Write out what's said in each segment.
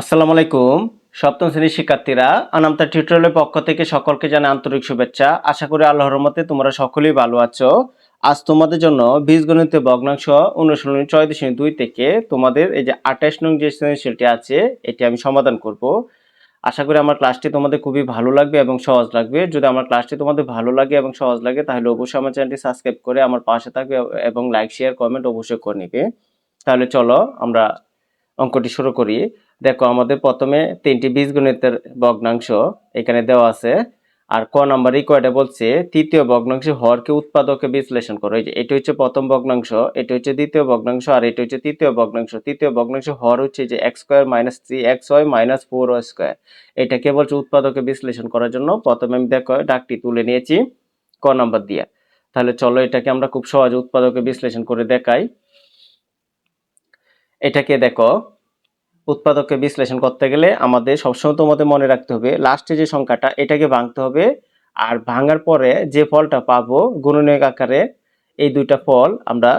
আসসালামু আলাইকুম। সপ্তম শ্রেণির শিক্ষার্থীরা অনামতা টিউটোরিয়ালের পক্ষ থেকে সকলকে জানাই আন্তরিক শুভেচ্ছা। আশা করি আল্লাহর রহমতে তোমরা সকলেই ভালো আছো। আজ তোমাদের জন্য বীজগণিত ভগ্নাংশ অনুশীলনী ছয় দশমিক দুই থেকে তোমাদের এই যে আঠাশ নং যে সৃজনশীলটি আছে, এটি আমি সমাধান করব। আশা করি আমার ক্লাসটি তোমাদের খুবই ভালো লাগবে এবং সহজ লাগবে। যদি আমার ক্লাসটি তোমাদের ভালো লাগে এবং সহজ লাগে, তাহলে অবশ্যই আমার চ্যানেলটি সাবস্ক্রাইব করে আমার পাশে থাকবে এবং লাইক, শেয়ার, কমেন্ট অবশ্যই করে নিবে। তাহলে চলো আমরা অঙ্কটি শুরু করি। দেখো, আমাদের প্রথমে তিনটি বীজগণিতের ভগ্নাংশ এখানে দেওয়া আছে। আর ক নাম্বারই কয়টা বলছে? তৃতীয় ভগ্নাংশ হরকে উৎপাদকে বিশ্লেষণ করো। এই যে, এটা হচ্ছে প্রথম ভগ্নাংশ, এটা হচ্ছে দ্বিতীয় ভগ্নাংশ, আর এটা হচ্ছে তৃতীয় ভগ্নাংশ। তৃতীয় ভগ্নাংশ হর হচ্ছে যে x square minus three, x y minus four y square. এটাকে বলছে উৎপাদকে বিশ্লেষণ করার জন্য। প্রথমে আমি দেখো, ডাকটি তুলে নিয়েছি ক নাম্বার দিয়ে। তাহলে চলো, এটাকে আমরা খুব সহজে উৎপাদকে বিশ্লেষণ করে দেখাই। এটাকে দেখো উৎপাদককে বিশ্লেষণ করতে গেলে আমাদের সবসময় তোমাদের মনে রাখতে হবে লাস্টে যে সংখ্যাটা, এটাকে ভাঙতে হবে। আর ভাঙার পরে যে ফলটা পাবো, গুণনীয়ক আকারে এই দুইটা ফল আমরা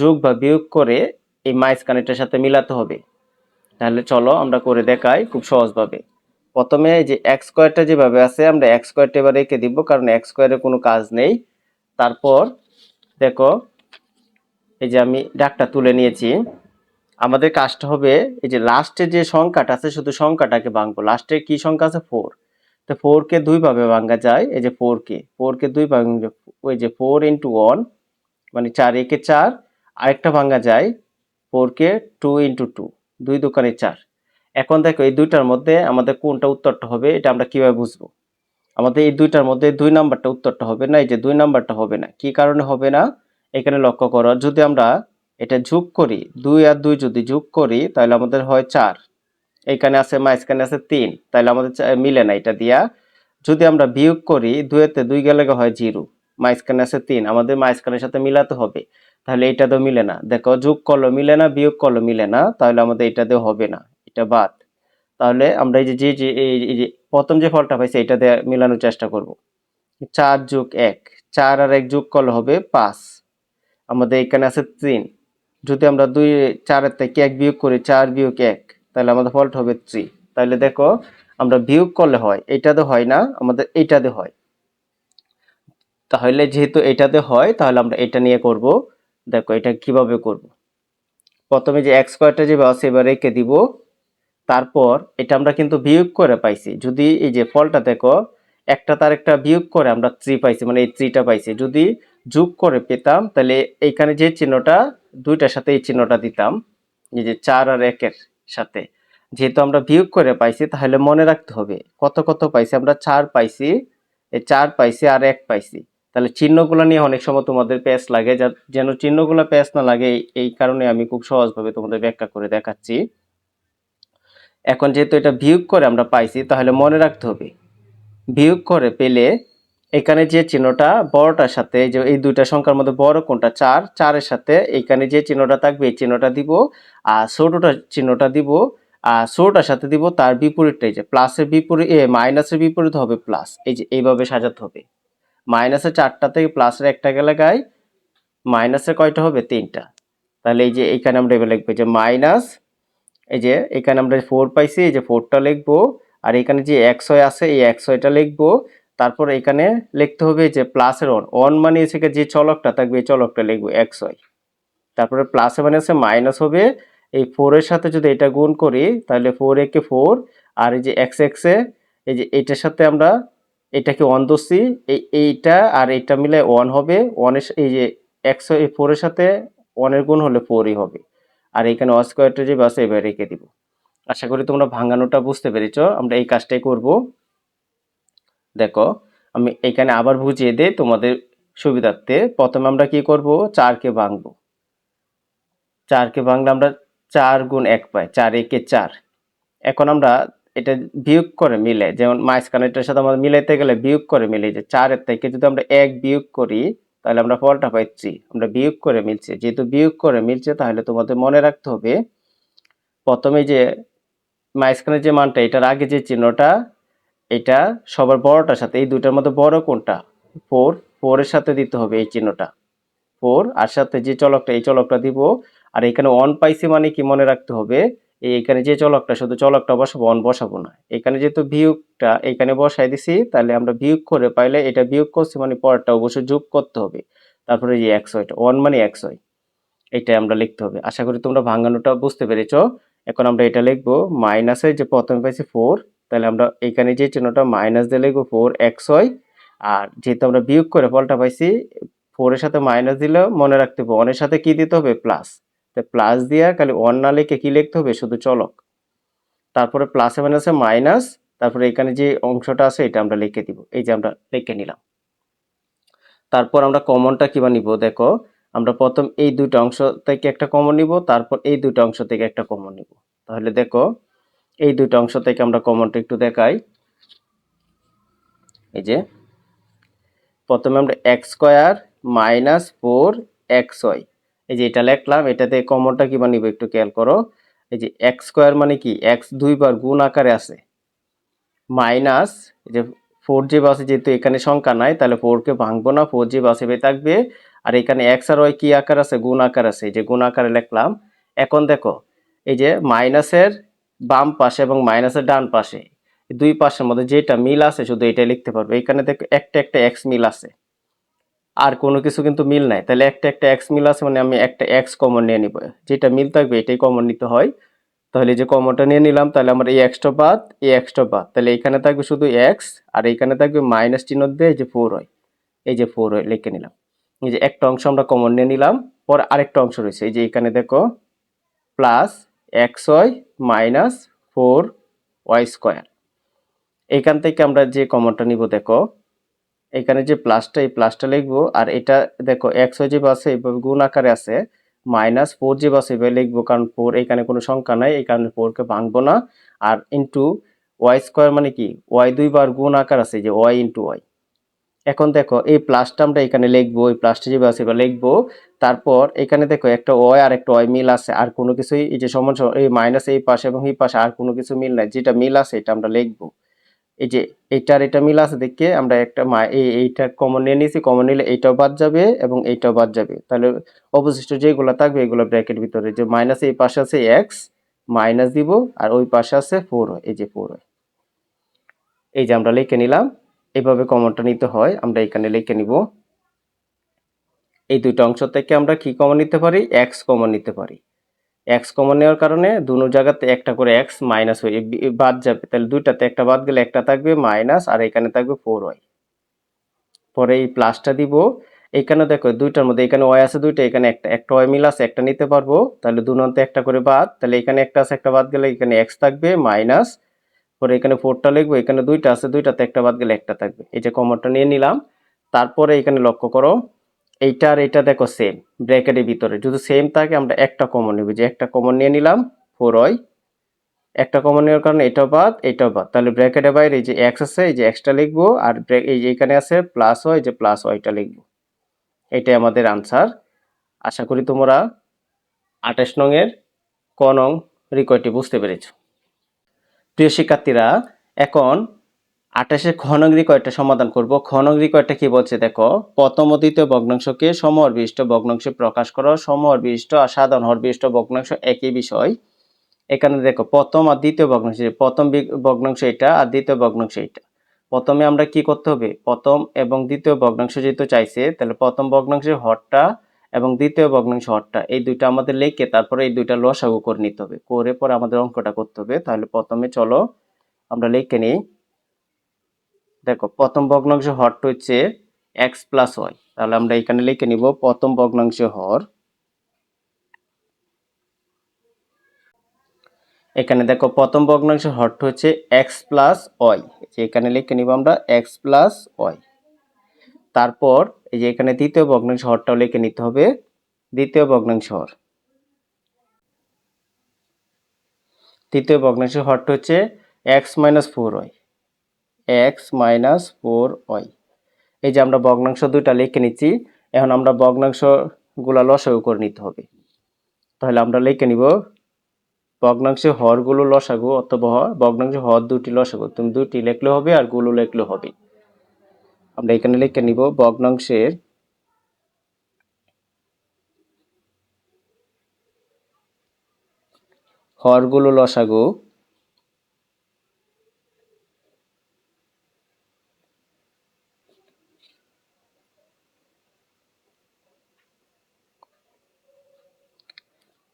যোগ বা বিয়োগ করে এই মাইজখানেটার সাথে মিলাতে হবে। তাহলে চলো আমরা করে দেখাই খুব সহজভাবে। প্রথমে যে এক্স স্কোয়ারটা যেভাবে আছে, আমরা এক্স স্কোয়ারটা এবার রেখে দিব, কারণ এক্স স্কোয়ারের কোনো কাজ নেই। তারপর দেখো, এই যে আমি ডাকটা তুলে নিয়েছি। আমাদের কাজটা হবে এই যে লাস্টে যে সংখ্যাটা আছে, শুধু সংখ্যাটাকে ভাঙবো। লাস্টে কি সংখ্যা আছে? ফোর তো ফোর কে দুই ভাবে ভাঙা যায়, এই যে ফোর কে। ফোর কে দুই ভাবে ওই যে ফোর ইন্টু ওয়ান মানে চার একে চার, আরেকটা ভাঙা যায় ফোর কে টু ইন্টু টু দুই দোকানে চার। এখন দেখো, এই দুইটার মধ্যে আমাদের কোনটা উত্তরটা হবে, এটা আমরা কীভাবে বুঝব? আমাদের এই দুইটার মধ্যে দুই নাম্বারটা উত্তরটা হবে না, এই যে দুই নাম্বারটা হবে না। কি কারণে হবে না? এখানে লক্ষ্য করো, যদি আমরা এটা যোগ করি, দুই আর দুই যদি যোগ করি, তাহলে আমাদের হয় চার। এইখানে আছে মাঝখানে আছে তিন। তাহলে আমাদের মিলে না এটা দিয়া। যদি আমরা বিয়োগ করি দুয়েতে দুই গেলে হয় জিরো। মাঝখানে আছে তিন। আমাদের মাঝখানের সাথে মিলাতে হবে। তাহলে এটা তো মিলে না। দেখো, যোগ করল মিলে না, বিয়োগ করল মিলে না, তাহলে আমাদের এটা দিয়ে হবে না। এটা বাদ। তাহলে আমরা এই যে যে এই যে, প্রথম যে ফলটা পাইছি এটা দিয়ে মিলানোর চেষ্টা করব। চার যোগ এক। চার আর এক যোগ করলে হবে পাঁচ। আমাদের এখানে আছে তিন। যদি আমরা দুই চারের থেকে এক বিয়োগ করি, চার বিয়োগ এক, তাহলে আমাদের ফলটা হবে থ্রি তাহলে দেখো, আমরা বিয়োগ করলে হয় এইটাতে হয় না, আমাদের এইটাতে হয়। তাহলে যেহেতু এটাতে হয়, তাহলে আমরা এটা নিয়ে করব। দেখো, এটা কীভাবে করব? প্রথমে যে এক্স স্কোয়ারটা যে আছে, এবার রেখে দিব। তারপর এটা আমরা কিন্তু বিয়োগ করে পাইছি। যদি এই যে ফলটা দেখো, একটা তার একটা বিয়োগ করে আমরা থ্রি পাইছি মানে এই থ্রিটা পাইছি। যদি যোগ করে পেতাম, তাহলে এইখানে যে চিহ্নটা, দুইটার সাথে এই চিহ্নটা দিতাম। এই যে চার আর একের সাথে। যেহেতু আমরা বিয়োগ করে পাইছি, তাহলে মনে রাখতে হবে, কত কত পাইছি? আমরা চার পাইছি, এই চার পাইছি আর এক পাইছি। তাহলে চিহ্নগুলো নিয়ে অনেক সময় তোমাদের প্যাচ লাগে, যা- যেন চিহ্নগুলো প্যাচ না লাগে, এই- কারণে আমি খুব সহজভাবে তোমাদের ব্যাখ্যা করে দেখাচ্ছি। এখন যেহেতু এটা বিয়োগ করে আমরা পাইছি, তাহলে মনে রাখতে হবে, বিয়োগ করে পেলে এখানে যে চিহ্নটা বড়টার সাথে যে এই দুইটা সংখ্যার মধ্যে বড় কোনটা? চার। চারের সাথে এখানে যে চিহ্নটা থাকবে, এই চিহ্নটা দিব। আর ছোটটা চিহ্নটা দিব। আর ছোটটার সাথে দিব তার বিপরীতটা, এই যে প্লাসের বিপরীত, এ মাইনাসের বিপরীত হবে প্লাস। এই যে এইভাবে সাজাতে হবে। মাইনাসের চারটা থেকে প্লাসের একটা গেলে গায়ে মাইনাসের কয়টা হবে? তিনটা। তাহলে এই যে এখানে আমরা এবার লিখব যে মাইনাস, এই যে এখানে আমরা ফোর পাইছি, এই যে ফোরটা লিখব। আর এখানে যে এক্স ওয়াই আছে, এই এক্স ওয়াইটা লিখব। তারপর এখানে লিখতে হবে যে প্লাসের ওয়ান ওয়ান মানে গিয়ে যে চলকটা থাকবে, এই চলকটা লিখব এক্স ওয়াই তারপরে প্লাসে মানে হচ্ছে মাইনাস হবে। এই ফোরের সাথে যদি এটা গুণ করি, তাহলে ফোর একে ফোর আর এই যে এক্স এক্সে এই যে এটার সাথে আমরা এটাকে ওয়ান ধরছি। এই এইটা আর এইটা মিলে ওয়ান হবে। ওয়ানের এই যে এক্স এই ফোরের সাথে ওয়ানের গুণ হলে ফোরই হবে। আর এখানে অস্কোয়ারটা যে বাসে এবার রেখে দিব। আশা করি তোমরা ভাঙানোটা বুঝতে পেরেছ। আমরা এই কাজটাই করব। দেখো, আমি এখানে আবার বুঝিয়ে দিই তোমাদের সুবিধার্থে। প্রথমে আমরা কি করব? চারকে ভাঙবো। চারকে ভাঙলে আমরা চার গুণ এক পাই, চার একে চার। এখন আমরা এটা বিয়োগ করে মিলে যেমন মাঝখানেটার সাথে আমাদের মিলাইতে গেলে বিয়োগ করে মিলে যে চারের থেকে যদি আমরা এক বিয়োগ করি, তাহলে আমরা ফলটা পাই থ্রি। আমরা বিয়োগ করে মিলছে। যেহেতু বিয়োগ করে মিলছে, তাহলে তোমাদের মনে রাখতে হবে, প্রথমে যে মাঝখানে যে মানটা, এটার আগে যে চিহ্নটা এটা সবার বড়টার সাথে, এই দুইটার মধ্যে বড় কোনটা? ফোর ফোরের সাথে দিতে হবে এই চিহ্নটা। ফোর আর সাথে যে চলকটা, এই চলকটা দিব। আর এখানে ওয়ান পাইছি মানে কি মনে রাখতে হবে, এই এখানে যে চলকটা, শুধু চলকটা বসাবো অন বসাবো না। এখানে যেহেতু বিয়োগটা এখানে বসাই দিছি, তাহলে আমরা বিয়োগ করে পাইলে এটা বিয়োগ করছি মানে পরেরটা অবশ্যই যোগ করতে হবে। তারপরে যে এক্স ওয়াইটা ওয়ান মানে ওয়াই এটাই আমরা লিখতে হবে। আশা করি তোমরা ভাঙানোটা বুঝতে পেরেছ। এখন আমরা এটা লিখব মাইনাসের যে প্রথমে পাইছি ফোর তাহলে আমরা এখানে যে চিহ্নটা মাইনাস দিয়ে লিখব ফোর এক্স ওয়াই আর যেহেতু আমরা বিয়োগ করে ফলটা পাইছি ফোরের সাথে মাইনাস দিলে মনে রাখতে হবে ওয়ানের সাথে কি দিতে হবে? প্লাস তো প্লাস দিয়ে খালি ওয়ান না লিখে কি লিখতে হবে? শুধু চলক। তারপরে প্লাসে মাইনাসে মাইনাস তারপরে এখানে যে অংশটা আছে এটা আমরা লিখে দিব। এই যে আমরা লিখে নিলাম। তারপর আমরা কমনটা কিবা নিব? দেখো, আমরা প্রথম এই দুটো অংশ থেকে একটা কমন নিব, তারপর এই দুটো অংশ থেকে একটা কমন নিব। তাহলে দেখো এই দুটো অংশ থেকে আমরা কমনটা একটু দেখাই। এই যে, প্রথমে আমরা x square minus four x y. এই যে এটা লিখলাম এটাতে কমনটা কিবা নিব একটু খেয়াল করো। এই যে এক্স স্কোয়ার মানে কি? এক্স দুইবার গুণ আকারে আছে। মাইনাস, এই যে ফোর জি বাসে যেহেতু এখানে সংখ্যা নাই, তাহলে ফোরকে ভাঙবো না, ফোর জি বাসে থাকবে। আর এখানে এক্স আর ওয়াই কি আকার আছে? গুণ আকার আছে। এই যে গুণ আকারে লিখলাম। এখন দেখো, এই যে মাইনাসের বাম পাশে এবং মাইনাসের ডান পাশে। দুই পাশের মধ্যে যেটা মিল আছে, শুধু এটাই লিখতে পারবে। এখানে দেখো একটা একটা এক্স মিল আছে। আর কোনো কিছু কিন্তু মিল নাই। তাহলে একটা একটা এক্স মিল আছে মানে আমি একটা এক্স কমন নিয়ে নিব। যেটা মিল থাকবে, এটাই কমন নিতে হয়। তাহলে যে কমনটা নিয়ে নিলাম, তাহলে আমার এই এক্সটা বাদ, এই এক্সটা বাদ। তাহলে এখানে থাকবে শুধু এক্স আর এখানে থাকবে মাইনাস চিহ্ন দিয়ে এই যে ফোর হয় এই যে ফোর হয় লিখে নিলাম। এই যে একটা অংশ আমরা কমন নিয়ে নিলাম। পর আরেকটা অংশ রয়েছে। এই যে এখানে দেখো plus x y minus four y square. এখান থেকে আমরা যে কমনটা নিব, দেখো, এখানে যে প্লাসটা, এই প্লাসটা লিখব, আর এটা দেখো ওয়াই যে আছে, এইভাবে গুণ আকারে আছে, মাইনাস ফোর যে বাস এভাবে লিখব, কারণ ফোর এখানে কোনো সংখ্যা নাই, এই কারণে ফোরকে ভাঙবো না। আর ইন্টু ওয়াই স্কোয়ার মানে কি? ওয়াই দুইবার গুণ আকার আছে যে ওয়াই ইন্টু ওয়াই। এখন দেখো, এই প্লাসটা আমরা এখানে লিখব, এই প্লাসটা যে আছে এবার লিখব। তারপর এখানে দেখো, একটা ওয়াই আর একটা ওয়াই মিল আছে, আর কোনো কিছুই এই যে সমান এই মাইনাস এই পাশে এবং এই পাশে আর কোনো কিছু মিল নাই। যেটা মিল আছে এটা আমরা লিখব। এই যে এইটার এটা মিল আছে দেখে আমরা একটা এই এইটা কমন নিয়ে নিয়েছি কমন নিলে এইটাও বাদ যাবে এবং এইটাও বাদ যাবে। তাহলে অবশিষ্ট যেগুলো থাকবে এগুলো ব্র্যাকেট ভিতরে, যে মাইনাস এই পাশে আছে এক্স মাইনাস দিব, আর ওই পাশে আছে ফোর এই যে ফোর এই যে আমরা লিখে নিলাম। এইভাবে কমনটা নিতে হয়, আমরা এখানে লিখে নিব। এই দুইটা অংশ থেকে আমরা কি কমন নিতে পারি? এক্স কমন নিতে পারি। এক্স কমন নেওয়ার কারণে দুনো জায়গাতে একটা করে এক্স মাইনাস হয়ে বাদ যাবে। তাহলে দুইটাতে একটা বাদ গেলে একটা থাকবে মাইনাস আর এখানে থাকবে ফোর ওয়াই পরে এই প্লাসটা দিব। এখানে দেখো দুইটার মধ্যে এখানে ওয়াই আছে দুইটা, এখানে একটা একটা ওয়াই মিল আছে, একটা নিতে পারব। তাহলে দুনতে একটা করে বাদ, তাহলে এখানে একটা আছে, একটা বাদ গেলে এখানে এক্স থাকবে মাইনাস পরে এখানে ফোরটা লিখব, এখানে দুইটা আছে, দুইটাতে একটা বাদ গেলে একটা থাকবে। এই যে কমনটা নিয়ে নিলাম, তারপরে এখানে লক্ষ্য করো, এইটা আর এইটা দেখো সেম ব্র্যাকেটের ভিতরে। যদি সেম থাকে, আমরা একটা কমন নেব। যে একটা কমন নিয়ে নিলাম ফোর ওয়াই একটা কমন নেওয়ার কারণে এটাও বাদ এটাও বাদ। তাহলে ব্র্যাকেটের বাইরে এই যে এক্স আছে, এই যে এক্সটা লিখব, আর এই যে এখানে আছে প্লাস ওয়াই যে প্লাস ওয়াইটা লিখব। এটাই আমাদের আনসার আশা করি তোমরা আঠাশ নংয়ের ক নং রিকোয়েডটি বুঝতে পেরেছ। প্রিয় শিক্ষার্থীরা, এখন আঠাশে খনং রিকোয়েডটা সমাধান করব। খনং রিকোয়েডটা কি বলছে? দেখো, প্রথম দ্বিতীয় ভগ্নাংশকে সমহর বিশিষ্ট ভগ্নাংশে প্রকাশ করো। সমহর বিশিষ্ট আর সাধারণ হর বিশিষ্ট ভগ্নাংশ একই বিষয়। এখানে দেখো, প্রথম আর দ্বিতীয় ভগ্নাংশ প্রথম ভগ্নাংশ এটা আর দ্বিতীয় ভগ্নাংশ এটা। প্রথমে আমরা কি করতে হবে? প্রথম এবং দ্বিতীয় ভগ্নাংশ যেহেতু চাইছে, তাহলে প্রথম ভগ্নাংশের হরটা এবং দ্বিতীয় ভগ্নাংশ হরটা এই দুইটা আমাদের লিখে তারপরে এই দুইটা লসাগু করে নিতে হবে। করে পরে আমাদের অঙ্কটা করতে হবে। তাহলে প্রথমে চলো আমরা লিখে নিই। দেখো, প্রথম ভগ্নাংশ হরটা হচ্ছে এক্স প্লাস ওয়াই তাহলে আমরা এখানে লিখে নিব প্রথম ভগ্নাংশ হর। এখানে দেখো, প্রথম ভগ্নাংশ হরটা হচ্ছে এক্স প্লাস ওয়াই এখানে লিখে নিব আমরা এক্স প্লাস ওয়াই তারপর এই যে এখানে দ্বিতীয় ভগ্নাংশ হরটাও লিখে নিতে হবে। দ্বিতীয় ভগ্নাংশ হর। তৃতীয় ভগ্নাংশ হরটা হচ্ছে x minus four y x minus four y এই যে আমরা ভগ্নাংশ দুইটা লিখে নিচ্ছি, এখন আমরা ভগ্নাংশগুলো লসাগু করে নিতে হবে। তাহলে আমরা লিখে নিব, ভগ্নাংশে হরগুলো লসাগু অথবা ভগ্নাংশ হর দুটি লসাগু। তুমি দুটি লিখলে হবে আরগুলো লিখলে হবে। আমরা এখানে লিখে নিব ভগ্নাংশের হরগুলো লসাগু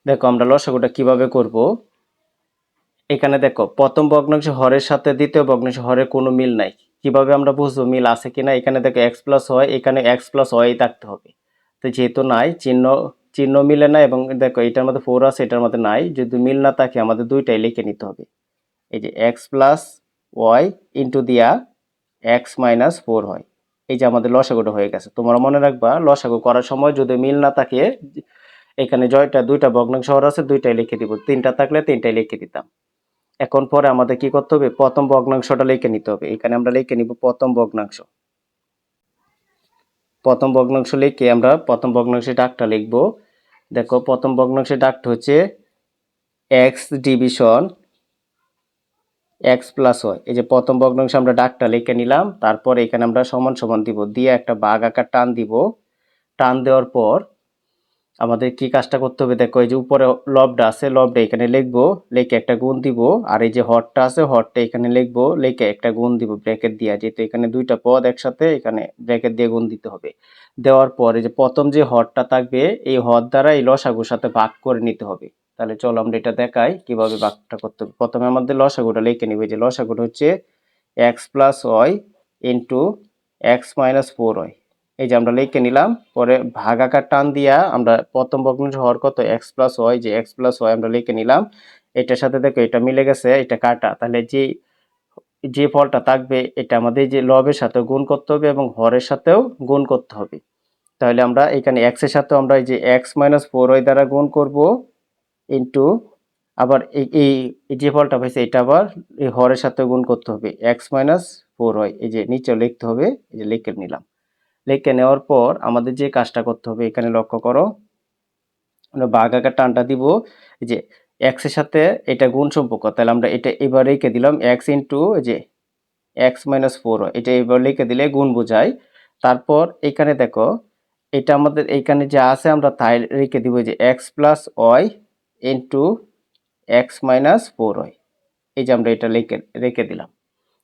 দেখো আমরা লসাগুটা কীভাবে করব? এখানে দেখো, প্রথম ভগ্নাংশ হরের সাথে দ্বিতীয় ভগ্নাংশ হরের কোনো মিল নাই। কীভাবে আমরা বুঝব মিল আছে কি না এখানে দেখো এক্স প্লাস হয় এখানে এক্স প্লাস ওয়াই থাকতে হবে। তো যেহেতু নাই, চিহ্ন চিহ্ন মিলে না এবং দেখো এটার মধ্যে ফোর আছে, এটার মধ্যে নাই, যদি মিল না থাকে আমাদের দুইটাই লিখে নিতে হবে। এই যে এক্স প্লাস ওয়াই ইন্টু দিয়া এক্স মাইনাস ফোর হয়। এই যে আমাদের লসাগুটা হয়ে গেছে। তোমরা মনে রাখবা, লসাগু করার সময় যদি মিল না থাকে, এখানে জয়টা, দুইটা ভগ্নাংশ আছে, দুইটাই লিখে দিব। তিনটা থাকলে তিনটাই লিখে দিতাম। এখন পরে আমাদের কি করতে হবে? প্রথম ভগ্নাংশটা লিখে নিতে হবে। এখানে আমরা লিখে নিব প্রথম ভগ্নাংশ। প্রথম ভগ্নাংশ লিখে আমরা প্রথম ভগ্নাংশের ডাকটা লিখব। দেখো, প্রথম ভগ্নাংশের ডাকটা হচ্ছে x division x plus y এই যে প্রথম ভগ্নাংশে আমরা ডাকটা লিখে নিলাম। তারপর এখানে আমরা সমান সমান দিব। দিয়ে একটা বাঘ আকার টান দিব। টান দেওয়ার পর আমাদের কি কাজটা করতে হবে? দেখো, এই যে উপরে লবটা আছে, লবটা এখানে লিখব, লিখে একটা গুণ দিব, আর এই যে হটটা আছে হটটা এখানে লিখব, লিখে একটা গুণ দিব ব্র্যাকেট দিয়া, যেহেতু এখানে দুইটা পদ একসাথে, এখানে ব্র্যাকেট দিয়ে গুণ দিতে হবে। দেওয়ার পরে যে প্রথম যে হটটা থাকবে, এই হট দ্বারা এই লসাগুর সাথে ভাগ করে নিতে হবে। তাহলে চলো আমরা এটা দেখাই, কীভাবে ভাগটা করতে হবে। প্রথমে আমাদের লসাগুটা লিখে নিবে যে লসাগুটা হচ্ছে x plus y into x minus four y এই যে আমরা লিখে নিলাম, পরে ভাগাকার টান দিয়া আমরা প্রথম ভগ্নাংশ হওয়ার কত? এক্স প্লাস ওয়াই যে এক্স প্লাস ওয়াই আমরা লিখে নিলাম। এটার সাথে দেখো, এটা মিলে গেছে, এটা কাটা। তাহলে যে যে ফলটা থাকবে, এটা আমাদের যে লবের সাথে গুণ করতে হবে এবং হরের সাথেও গুণ করতে হবে। তাহলে আমরা এখানে এক্সের সাথে আমরা এই যে এক্স মাইনাস ফোর ওয়াই দ্বারা গুণ করব ইন্টু আবার এই এই যে ফলটা পাইছে এটা আবার এই হরের সাথে গুণ করতে হবে। এক্স মাইনাস ফোর ওয়াই এই যে নিচে লিখতে হবে, এই যে লিখে নিলাম। লিখে নেওয়ার পর আমাদের যে কাজটা করতে হবে, এখানে লক্ষ্য করো। আমরা বাঘ আকার টানটা দিব যে এক্সের সাথে এটা গুণ সম্পর্ক, তাহলে আমরা এটা এবার রেখে দিলাম এক্স ইন্টু যে এক্স মাইনাস ফোর এটা এবার লিখে দিলে গুণ বোঝায়। তারপর এখানে দেখো, এটা আমাদের এইখানে যা আছে আমরা তাই রেখে দিব যে x plus y into x minus four y এই যে আমরা এটা লিখে, রেখে দিলাম।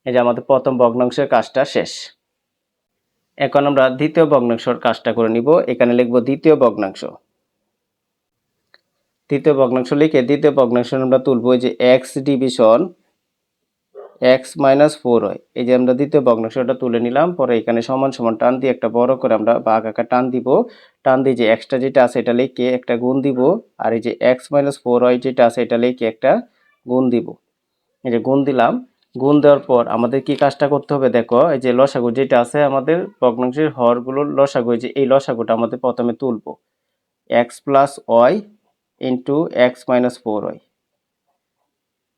এই যে আমাদের প্রথম ভগ্নাংশের কাজটা শেষ। এখন আমরা দ্বিতীয় ভগ্নাংশর কাজটা করে নিব। এখানে লিখব দ্বিতীয় ভগ্নাংশ। দ্বিতীয় ভগ্নাংশ লিখে দ্বিতীয় ভগ্নাংশ আমরা তুলবো যে x division x minus four হয়। এই যে আমরা দ্বিতীয় ভগ্নাংশটা তুলে নিলাম, পরে এখানে সমান সমান টান দিয়ে একটা বড় করে আমরা বাঘ আঁকা টান দিব। টান দিয়ে যে এক্সট্রা যেটা আছে এটা লিখে একটা গুণ দিব, আর এই যে এক্স মাইনাস ফোর হয় যেটা আছে এটা লিখে একটা গুণ দিব। এই যে গুণ দিলাম গুণ দেওয়ার পর আমাদের কি কাজটা করতে হবে? দেখো, এই যে লসাগু যেটা আছে আমাদের ভগ্নাংশের হরগুলোর লসাগু যে এই লসাগুটা আমাদের প্রথমে তুলব। X plus y into x minus four y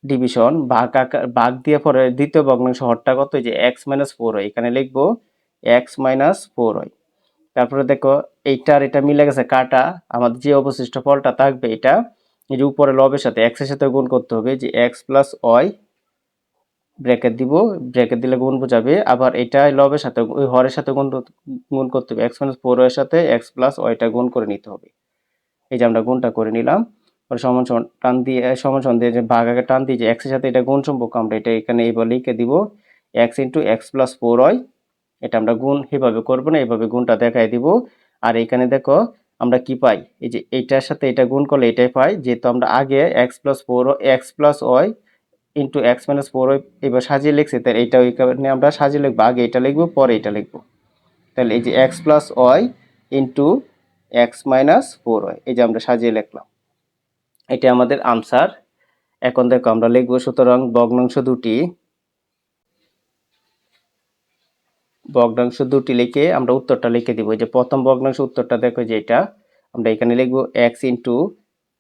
division ভাগ আকার, ভাগ দিয়ে পরে দ্বিতীয় ভগ্নাংশ হরটা কত? যে এক্স মাইনাস ফোর ওয়াই এখানে লিখব এক্স মাইনাস ফোর ওয়াই তারপরে দেখো এইটার এটা মিলে গেছে কাটা। আমাদের যে অবশিষ্ট ফলটা থাকবে এটা এই যে উপরে লবের সাথে এক্সের সাথে গুণ করতে হবে। যে এক্স প্লাস ওয়াই ব্র্যাকেট দিব, ব্র্যাকেট দিলে গুণ বোঝাবে। আবার এটা লবের সাথে, ওই হরের সাথে গুণ গুণ করতে হবে। এক্স মাইনাস ফোর এর সাথে এক্স প্লাস ওয়াইটা গুণ করে নিতে হবে। এই যে আমরা গুণটা করে নিলাম। পরে সমান সমান টান দিয়ে, সমান সমান দিয়ে যে ভাগ আগে টান দিয়ে যে এক্সের সাথে এটা গুণ সম্পর্ক আমরা এটা এখানে এইভাবে লিখে দিব। X into x plus four y, এটা আমরা গুণ এভাবে করব না এইভাবে গুণটা দেখাই দিব। আর এখানে দেখো, আমরা কি পাই? এই যে এইটার সাথে এটা গুণ করলে এটাই পাই। যেহেতু আমরা আগে x plus four, x plus y into x minus four এবার সাজিয়ে লিখছি, তাহলে এইটা ওই কারণে আমরা সাজিয়ে লিখব। আগে এটা লিখব, পরে এটা লিখব। তাহলে এই যে x plus y into x minus four y এই যে আমরা সাজিয়ে লিখলাম। এটা আমাদের আনসার এখন দেখো আমরা লিখব, সুতরাং ভগ্নাংশ দুটি ভগ্নাংশ দুটি লিখে আমরা উত্তরটা লিখে দিব। যে প্রথম ভগ্নাংশ উত্তরটা দেখো যে এটা, আমরা এখানে লিখব x into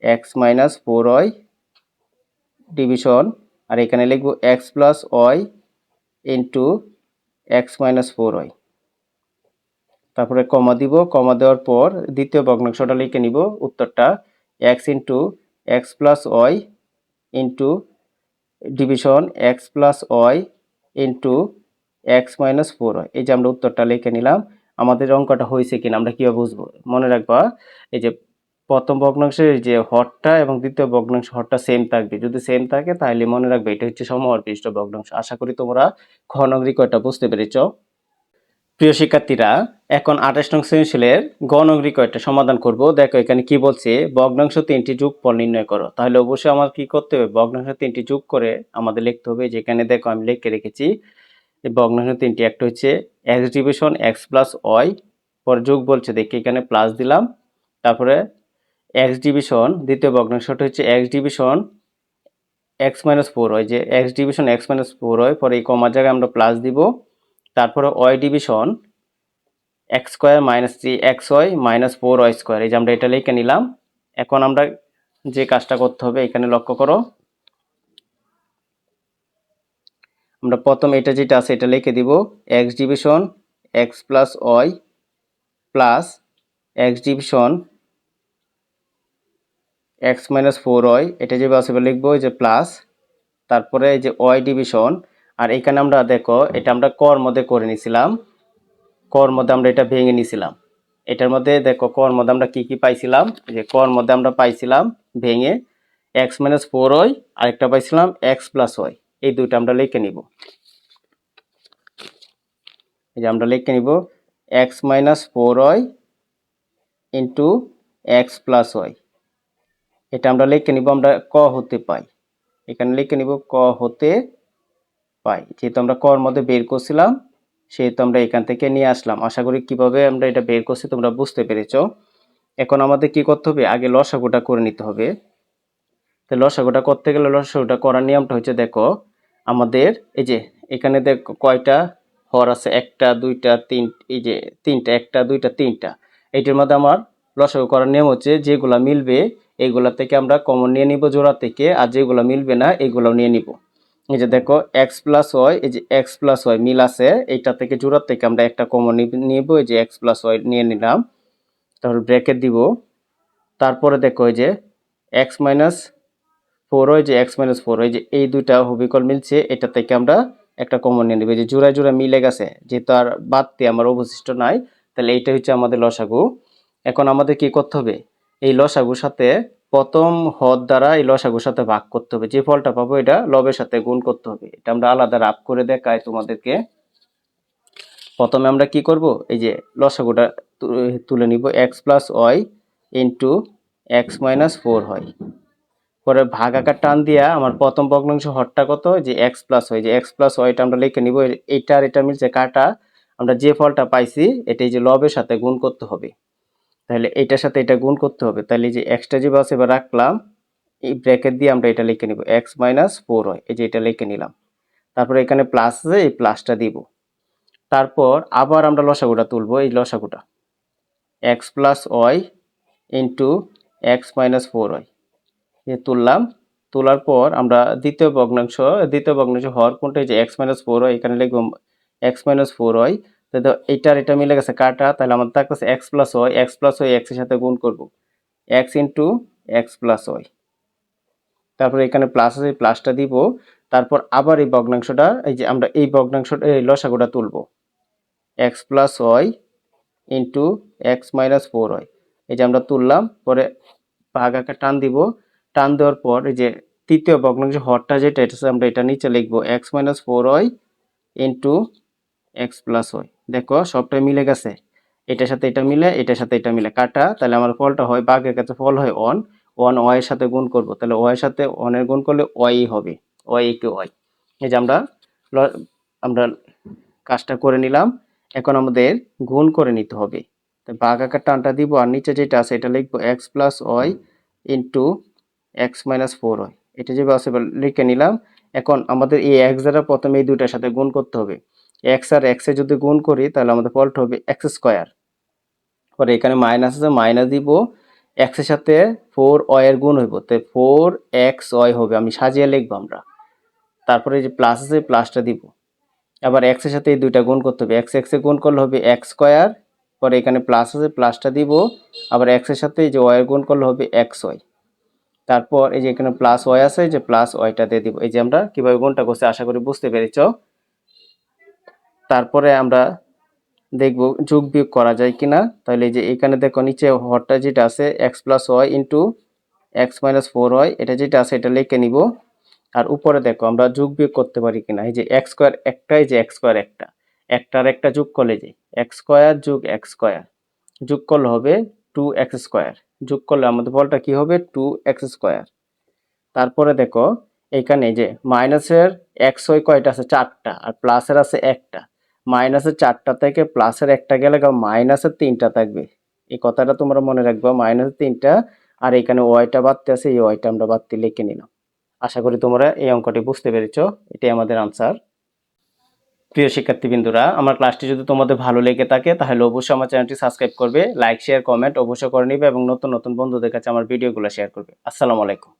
x minus four y division আর এখানে লিখব x plus y into x minus four y তারপরে কমা দিব কমা দেওয়ার পর দ্বিতীয় ভগ্নাংশটা লিখে নিব, উত্তরটা x into x plus y into division x plus y into x minus four y এই যে আমরা উত্তরটা লিখে নিলাম, আমাদের অঙ্কটা হয়েছে কিনা আমরা কীভাবে বুঝব? মনে রাখবা, এই যে প্রথম ভগ্নাংশের যে হরটা এবং দ্বিতীয় ভগ্নাংশ হরটা সেম থাকবে। যদি সেম থাকে, তাহলে মনে রাখবে এটা হচ্ছে সমহর বিশিষ্ট ভগ্নাংশ। আশা করি তোমরা রিকয়টা বুঝতে পেরেছ। প্রিয় শিক্ষার্থীরা, এখন আঠাশ নং সৃজনশীলের গ নং রিকয়টা সমাধান করব। দেখো এখানে কি বলছে, ভগ্নাংশ তিনটি যোগফল নির্ণয় করো। তাহলে অবশ্যই আমার কি করতে হবে? ভগ্নাংশ তিনটি যোগ করে আমাদের লিখতে হবে। যেখানে দেখো আমি লিখে রেখেছি ভগ্নাংশ তিনটি, একটা হচ্ছে x division x plus y পরে যোগ বলছে, দেখি এখানে প্লাস দিলাম। তারপরে এক্স ডিভিশন দ্বিতীয় ভগ্নাংশটা হচ্ছে x division x minus four হয়। যে x division x minus four হয়, পরে এই কমার জায়গায় আমরা প্লাস দিব। তারপরে y division x square minus three x y minus four y square এই যে আমরা এটা লিখে নিলাম। এখন আমরা যে কাজটা করতে হবে, এখানে লক্ষ্য করো। আমরা প্রথম এটা যেটা আছে, এটা লিখে দিব। X division x plus y plus x division x minus four y এটা যে বাসবে লিখব যে প্লাস তারপরে এই যে ওয়াই ডিভিশন আর এখানে আমরা দেখো, এটা আমরা কর মধ্যে করে নিছিলাম কর মধ্যে আমরা এটা ভেঙে নিছিলাম। এটার মধ্যে দেখো কর মধ্যে আমরা কি কি পাইছিলাম? যে কর মধ্যে আমরা পাইছিলাম, ভেঙে এক্স মাইনাস ফোর ওয়াই আরেকটা পাইছিলাম এক্স প্লাস ওয়াই এই দুইটা আমরা লিখে নিব। এই যে আমরা লিখে নিব x minus four y into x plus y এটা আমরা লিখে নিব, আমরা ক হতে পাই। এখানে লিখে নিব ক হতে পাই। যেহেতু আমরা কর মধ্যে বের করছিলাম, সেহেতু আমরা এখান থেকে নিয়ে আসলাম। আশা করি কীভাবে আমরা এটা বের করছি তোমরা বুঝতে পেরেছ। এখন আমাদের কি করতে হবে? আগে লসাগুটা করে নিতে হবে। তো লসাগুটা করতে গেলে লসাগুটা করার নিয়মটা হচ্ছে, দেখো, আমাদের এই যে এখানে দেখো কয়টা হর আছে? একটা, দুইটা, তিন, এই যে তিনটা, একটা, দুইটা, তিনটা। এইটার মধ্যে আমার লসাগু করার নিয়ম হচ্ছে যেগুলা মিলবে এইগুলা থেকে আমরা কমন নিয়ে নিব জোড়া থেকে, আর যেগুলো মিলবে না এইগুলো নিয়ে নিব। এই যে দেখো এক্স প্লাস ওয়াই এই যে এক্স প্লাস ওয়াই মিল আছে, এইটা থেকে জোড়া থেকে আমরা একটা কমন নিব এই যে এক্স প্লাস ওয়াই নিয়ে নিলাম। তারপর ব্র্যাকেট দিব। তারপরে দেখো, এই যে এক্স মাইনাস ফোর ওই যে এক্স মাইনাস ফোর ওই যে এই দুইটা হবিকল মিলছে, এটা থেকে আমরা একটা কমন নিয়ে নেব। যে জোড়ায় জোড়া মিলে গেছে, যেহেতু আর বাদতে আমার অবশিষ্ট নাই, তাহলে এইটা হচ্ছে আমাদের লসাগু। এখন আমাদের কি করতে হবে? এই লসাগুর সাথে প্রথম হদ দ্বারা এই লসাগুর সাথে ভাগ করতে হবে। যে ফলটা পাবো এটা লবের সাথে গুণ করতে হবে। এটা আমরা আলাদা রাপ করে দেখাই তোমাদেরকে। প্রথমে আমরা কি করব? এই যে লসাগুটা তুলে নিব। X plus y into x minus four হয়। পরে ভাগ আকার টান দিয়া আমার প্রথম ভগ্নাংশ হরটা কত? যে এক্স প্লাস ওয়াই যে এক্স প্লাস ওয়াইটা আমরা লিখে নিব। এইটা আর এটা মিলছে কাটা। আমরা যে ফলটা পাইছি এটা এই যে লবের সাথে গুণ করতে হবে। তাহলে এটার সাথে এটা গুণ করতে হবে। তাহলে যে এক্সট্রা যে বাস এবার রাখলাম, এই ব্র্যাকেট দিয়ে আমরা এটা লিখে নিব। এক্স মাইনাস ফোর হয়, এই যে এটা লিখে নিলাম। তারপরে এখানে প্লাস আছে, এই প্লাসটা দিব। তারপর আবার আমরা লসাগুটা তুলব, এই লসাগুটা। X plus y into x minus four y এ তুললাম, তোলার পর আমরা দ্বিতীয় ভগ্নাংশ দ্বিতীয় ভগ্নাংশ হওয়ার কোনটা এই যে এক্স মাইনাস ফোর ওয়াই এখানে লিখব এক্স মাইনাস ফোর ওয়াই তো এইটার এটা মিলে গেছে কাটা, তাহলে আমাদের থাকতেছে x plus y x plus y এক্সের সাথে গুণ করব। X into x plus y তারপরে এখানে প্লাস আছে প্লাসটা দিব। তারপর আবার এই ভগ্নাংশটা, এই যে আমরা এই ভগ্নাংশটা, এই লসাগুটা তুলব। X plus y into x minus four y এই যে আমরা তুললাম, পরে ভাগ আঁকা টান দিব। টান দেওয়ার পর এই যে তৃতীয় ভগ্নাংশ হরটা যেটা, এটা আমরা এটা নিচে লিখব। X minus four y into x plus y দেখো সবটাই মিলে গেছে। এটার সাথে এটা মিলে, এটার সাথে এটা মিলে। কাটা, তাহলে আমার ফলটা হয়, বাঘের কাছে ফল হয় অন ওয়ান ওয়াইয়ের সাথে গুণ করব। তাহলে ওয়াইয়ের সাথে ওয়ানের গুণ করলে ওয়াই হবে। ওয়াই ইকে ওয়াই এই যে আমরা আমরা কাজটা করে নিলাম। এখন আমাদের গুণ করে নিতে হবে। তো বাঘ আকার টানটা দিব, আর নিচে যেটা আছে, এটা লিখব x plus y into x minus four y এটা যে আছে লিখে নিলাম। এখন আমাদের এই এক্স দ্বারা প্রথমে এই দুইটার সাথে গুণ করতে হবে। এক্স আর এক্সে যদি গুণ করি, তাহলে আমাদের ফলটা হবে এক্স স্কোয়ার পরে এখানে মাইনাস আছে মাইনাস দিব এক্সের সাথে ফোর ওয়ের গুণ হইব, তো ফোর এক্স ওয়াই হবে, আমি সাজিয়ে লিখব আমরা। তারপরে যে প্লাস আছে প্লাসটা দিব। আবার এক্সের সাথে এই দুইটা গুণ করতে হবে এক্স এক্সে গুণ করলে হবে এক্স স্কোয়ার পরে এখানে প্লাস আছে প্লাসটা দিব, আবার এক্সের সাথে যে ওয়াই গুণ করলে হবে এক্স ওয়াই তারপর এই যে এখানে প্লাস ওয়াই আছে যে প্লাস ওয়াইটা দিয়ে দিব। এই যে আমরা কীভাবে গুণটা করছি, আশা করি বুঝতে পেরেছ। তারপরে আমরা দেখব যোগ বিয়োগ করা যায় কিনা। তাহলে এই যে এখানে দেখো নিচে হরটা যেটা আছে x plus y into x minus four y এটা যেটা আছে এটা লিখে নিব। আর উপরে দেখো আমরা যোগ বিয়োগ করতে পারি কিনা। এই যে এক্স স্কোয়ার একটা, এই যে এক্স স্কোয়ার একটা। একটার একটা যোগ করলে যে এক্স স্কোয়ার যোগ এক্স স্কোয়ার যোগ করলে হবে টু এক্স স্কোয়ার যোগ করলে আমাদের বলটা কি হবে? টু এক্স স্কোয়ার তারপরে দেখো এখানে যে মাইনাসের এক্স ওই কয়টা আছে? চারটা। আর প্লাসের আছে একটা। মাইনাসের চারটা থেকে প্লাসের একটা গেলে মাইনাসের তিনটা থাকবে। এই কথাটা তোমরা মনে রাখবা মাইনাসের তিনটা, আর এখানে ওয়াইটা বাড়তে আছে, এই ওয়াইটা আমরা বাড়তে লিখে নিলাম। আশা করি তোমরা এই অঙ্কটি বুঝতে পেরেছ, এটাই আমাদের আনসার প্রিয় শিক্ষার্থীবৃন্দুরা, আমার ক্লাসটি যদি তোমাদের ভালো লেগে থাকে, তাহলে অবশ্যই আমার চ্যানেলটি সাবস্ক্রাইব করবে লাইক শেয়ার কমেন্ট অবশ্যই করে নিবে এবং নতুন নতুন বন্ধুদের কাছে আমার ভিডিওগুলো শেয়ার করবে। আসসালামু আলাইকুম।